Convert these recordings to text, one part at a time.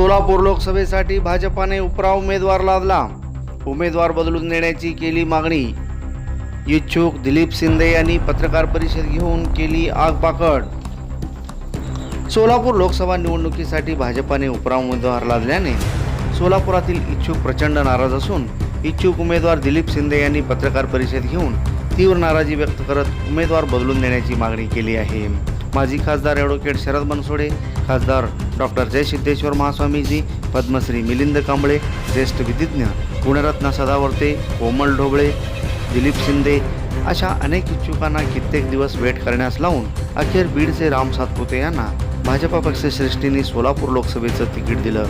सोलापूर लोकसभेसाठी भाजपाने उपरा उमेदवार लादला. उमेदवार बदलून देण्याची केली मागणी. इच्छुक दिलीप शिंदे यांनी पत्रकार परिषद घेऊन केली आगपाकड सोलापूर लोकसभा निवडणुकीसाठी भाजपाने उपरा उमेदवार लादल्याने सोलापुरातील इच्छुक प्रचंड नाराज असून इच्छुक उमेदवार दिलीप शिंदे यांनी पत्रकार परिषद घेऊन तीव्र नाराजी व्यक्त करत उमेदवार बदलून देण्याची मागणी केली आहे. माजी खासदार ॲडव्होकेट शरद बनसोडे खासदार डॉक्टर जय सिद्धेश्वर महास्वामीजी पद्मश्री मिलिंद कांबळे ज्येष्ठ विधिज्ञ गुणरत्न सदावर्ते कोमल ढोबळे दिलीप शिंदे अशा अनेक इच्छुकांना कित्येक दिवस वेट करण्यास लावून अखेर बीडचे राम सातपुते यांना भाजपा पक्षश्रेष्ठींनी सोलापूर लोकसभेचं तिकीट दिलं.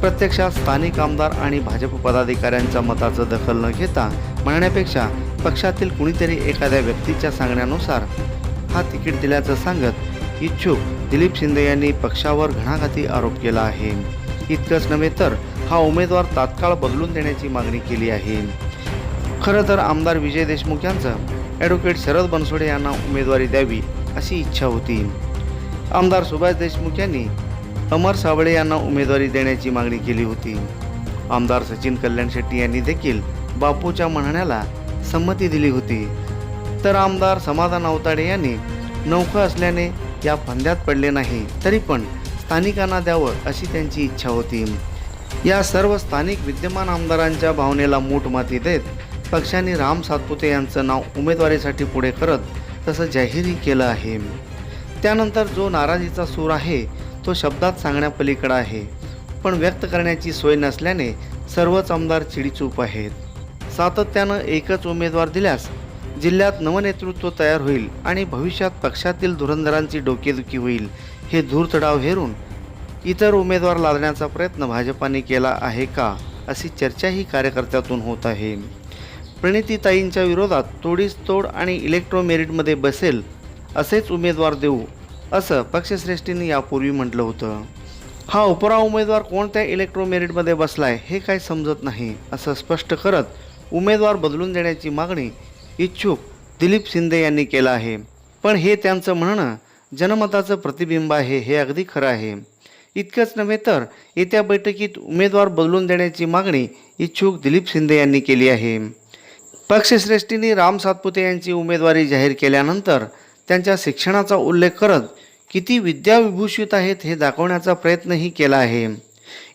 प्रत्यक्षात स्थानिक आमदार आणि भाजप पदाधिकाऱ्यांच्या मताचं दखल न घेता म्हणण्यापेक्षा पक्षातील कुणीतरी एखाद्या व्यक्तीच्या सांगण्यानुसार हा तिकीट दिल्याचं सांगत इच्छुक दिलीप शिंदे यांनी पक्षावर घणाघाती आरोप केला आहे. इतकंच नव्हे तर हा उमेदवार तात्काळ बदलून देण्याची मागणी केली आहे. खरं तर आमदार विजय देशमुख यांचं ॲडव्होकेट शरद बनसोडे यांना उमेदवारी द्यावी अशी इच्छा होती. आमदार सुभाष देशमुख यांनी अमर साबळे यांना उमेदवारी देण्याची मागणी केली होती. आमदार सचिन कल्याण शेट्टी यांनी देखील बापूच्या म्हणण्याला संमती दिली होती. तर आमदार समाधान अवताडे यांनी नौका असल्याने या फंद्यात पडले नाही तरी पण स्थानिकांना द्यावं अशी त्यांची इच्छा होती. या सर्व स्थानिक विद्यमान आमदारांच्या भावनेला मूठ माती देत पक्षाने राम सातपुते यांचं नाव उमेदवारीसाठी पुढे करत तसं जाहीरही केलं आहे. त्यानंतर जो नाराजीचा सूर आहे तो शब्दात सांगण्यापलीकडं आहे पण व्यक्त करण्याची सोय नसल्याने सर्वच आमदार चिडीचूप आहेत. सातत्यानं एकच उमेदवार दिल्यास जिल्ह्यात नवनेतृत्व तयार होईल आणि भविष्यात पक्षातील धुरंधरांची डोकेदुखी होईल हे धूरतडाव हेरून इतर उमेदवार लादण्याचा प्रयत्न भाजपाने केला आहे का अशी चर्चाही कार्यकर्त्यातून होत आहे. प्रणितीताईंच्या विरोधात तोडीस तोड आणि इलेक्ट्रो मेरिटमध्ये बसेल असेच उमेदवार देऊ असं पक्षश्रेष्ठींनी यापूर्वी म्हटलं होतं. हा उपरा उमेदवार कोणत्या इलेक्ट्रो मेरिटमध्ये बसलाय हे काय समजत नाही असं स्पष्ट करत उमेदवार बदलून देण्याची मागणी इच्छुक दिलीप शिंदे यांनी केलं आहे. पण हे त्यांचं म्हणणं जनमताचं प्रतिबिंब आहे हे अगदी खरं आहे. इतकंच नव्हे तर येत्या बैठकीत उमेदवार बदलून देण्याची मागणी इच्छुक दिलीप शिंदे यांनी केली आहे. पक्षश्रेष्ठींनी राम सातपुते यांची उमेदवारी जाहीर केल्यानंतर त्यांच्या शिक्षणाचा उल्लेख करत किती विद्याविभूषित आहेत हे दाखवण्याचा प्रयत्नही केला आहे.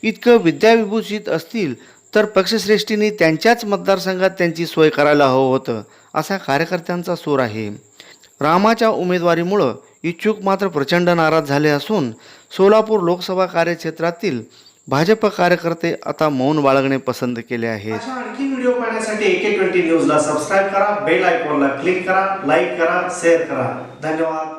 इतकं विद्याविभूषित असतील तर पक्षश्रेष्ठींनी त्यांच्याच मतदारसंघात त्यांची सोय करायला हवं होतं असा कार्यकर्त्यांचा सूर आहे. रामाच्या उमेदवारीमुळं इच्छुक मात्र प्रचंड नाराज झाले असून सोलापूर लोकसभा कार्यक्षेत्रातील भाजप कार्यकर्ते आता मौन बाळगणे पसंत केले आहेत. आणखी व्हिडिओ पाहण्यासाठी एके ट्वेंटी न्यूजला सबस्क्राईब करा बेल आयकॉनला क्लिक करा लाईक करा शेअर करा. धन्यवाद.